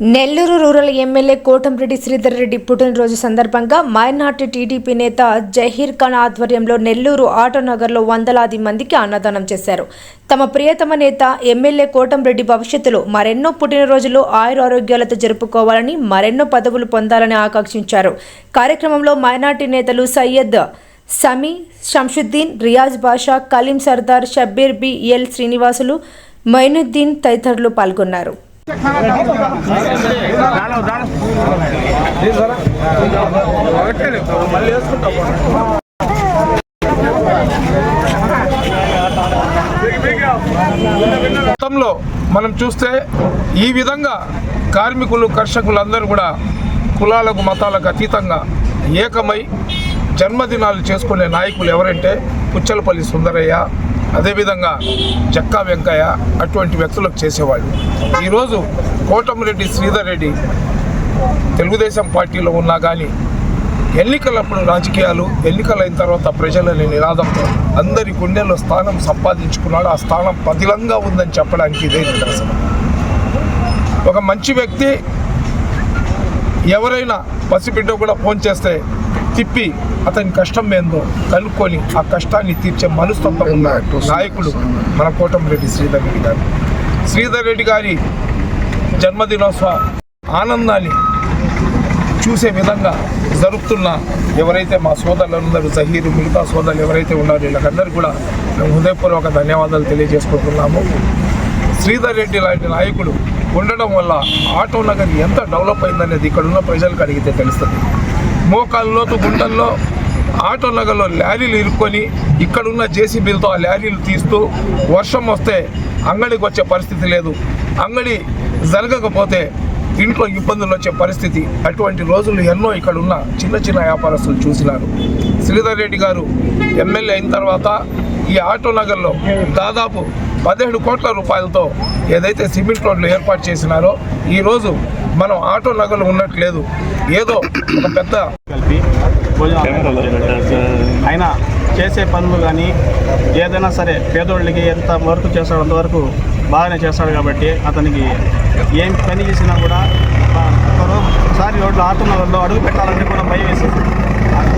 Nellore rural MLA Kotamreddy Sridhar Reddy పుట్టినరోజు సందర్భంగా minority TDP నేత జహీర్ ఖాన్ ఆధ్వర్యంలో నెల్లూరు ఆటోనగర్లో వందలాది మందికి అన్నదానం చేశారు. తమ ప్రియతమ నేత ఎమ్మెల్యే కోటంరెడ్డి భవిష్యత్తులో మరెన్నో పుట్టినరోజులు ఆయురారోగ్యాలతో జరుపుకోవాలని మరెన్నో పదవులు పొందాలని ఆకాంక్షించారు. కార్యక్రమంలో మైనార్టీ నేతలు సయ్యద్ సమీ షంషుద్దీన్ రియాజ్ బాషా కలీం సర్దార్ షబ్బీర్ బి ఎల్ శ్రీనివాసులు మొయినుద్దీన్ తదితరులు పాల్గొన్నారు. గతంలో మనం చూస్తే ఈ విధంగా కార్మికులు కర్షకులందరూ కూడా కులాలకు మతాలకు అతీతంగా ఏకమై జన్మదినాలు చేసుకునే నాయకులు ఎవరంటే పుచ్చలపల్లి సుందరయ్య. అదేవిధంగా జక్కా వెంకయ్య అటువంటి వ్యక్తులకు చేసేవాళ్ళు. ఈరోజు కోటమిరెడ్డి శ్రీధర్ రెడ్డి తెలుగుదేశం పార్టీలో ఉన్నా కానీ ఎన్నికలప్పుడు రాజకీయాలు ఎన్నికలైన తర్వాత ప్రజలని నినాదంతో అందరి గుండెల్లో స్థానం సంపాదించుకున్నాడు. ఆ స్థానం పదిలంగా ఉందని చెప్పడానికి ఇదే నిదర్శనం. ఒక మంచి వ్యక్తి ఎవరైనా పసిబిడ్డ కూడా ఫోన్ చేస్తే తిప్పి అతని కష్టం ఏందో కనుక్కొని ఆ కష్టాన్ని తీర్చే మనస్తత్వం ఉన్న నాయకుడు మన కోటమిరెడ్డి శ్రీధర్ రెడ్డి గారు. శ్రీధర్ రెడ్డి గారి జన్మదినోత్సవ ఆనందాన్ని చూసే విధంగా జరుపుతున్న ఎవరైతే మా సోదరులందరూ జహీరు మిగతా సోదరులు ఎవరైతే ఉన్నారో వీళ్ళకందరూ కూడా మేము హృదయపూర్వక ధన్యవాదాలు తెలియజేసుకుంటున్నాము. శ్రీధర్ రెడ్డి లాంటి నాయకుడు ఉండడం వల్ల ఆటో నగర్ ఎంత డెవలప్ అయిందనేది ఇక్కడ ఉన్న ప్రజలకు అడిగితే తెలుస్తుంది. మోకాల్లోతు గుంటల్లో ఆటో నగర్లో లారీలు ఇరుక్కొని ఇక్కడున్న జేసీబీలతో ఆ లారీలు తీస్తూ వర్షం వస్తే అంగడికి వచ్చే పరిస్థితి లేదు. అంగడి జరగకపోతే ఇంట్లో ఇబ్బందులు వచ్చే పరిస్థితి. అటువంటి రోజులు ఎన్నో ఇక్కడ ఉన్న చిన్న చిన్న వ్యాపారస్తులు చూసినారు. శ్రీధర్ రెడ్డి గారు ఎమ్మెల్యే అయిన తర్వాత ఈ ఆటో నగర్లో దాదాపు పదిహేడు కోట్ల రూపాయలతో ఏదైతే సిమెంట్ రోడ్లు ఏర్పాటు చేసినారో ఈరోజు మనం ఆటో నగలు ఉన్నట్లేదు. ఏదో ఒక పెద్ద కలిపి ఆయన చేసే పనులు కానీ ఏదైనా సరే పేదోళ్ళకి ఎంత వరకు చేస్తాడో అంతవరకు బాగానే చేస్తాడు కాబట్టి అతనికి ఏం పని చేసినా కూడా ఒకసారి రోడ్లు ఆతున్నలో అడుగు పెట్టాలంటే కూడా భయం వేసేది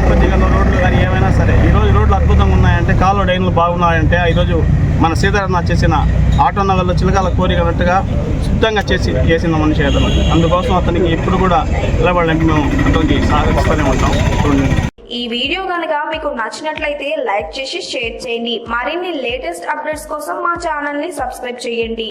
కొద్దిగా రోడ్లు కానీ ఏమైనా సరే ఈరోజు రోడ్లు అద్భుతంగా ఉన్నాయంటే కాలువ డైన్లు బాగున్నాయంటే ఈరోజు మన సీతారామ చేసిన ఆటో నగర్లో చిలకాల కోరికనట్టుగా శుద్ధంగా చేసి చేసిన మనిషి అతను అందుకోసం అతనికి ఎప్పుడు కూడా నిలబడడానికి మేము అతనికి సహకరిస్తూనే ఉంటాం. ఈ వీడియో కనుక మీకు నచ్చినట్లయితే లైక్ చేసి షేర్ చేయండి. మరిన్ని లేటెస్ట్ అప్డేట్స్ కోసం మా ఛానల్ని సబ్స్క్రైబ్ చేయండి.